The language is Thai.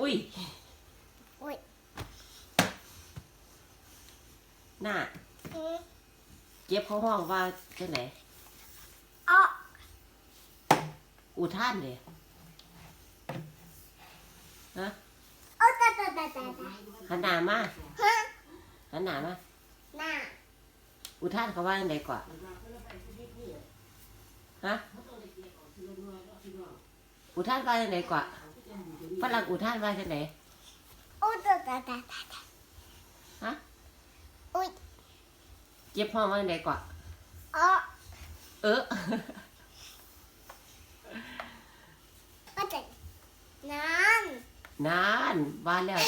อุ้ย อุ้ยหน้าอืมเจ็บเขาห้องว่าจังไหนอ้ออุท่านเด้ฮะอ้อตาตาตาตาตาหันหน้ามาฮะหันหน้ามาหน้าอุท่านเขาว่าจังไหนก่อนฮะอุท่านว่าจังไหนก่อน ฝรั่งอุท่านว่าจังไหนอ้อตาตาตาตาตาฮะอุ้ยเจ็บห้องว่าจังไหนก่อนเออเออก็จะนานานว่าแล้ว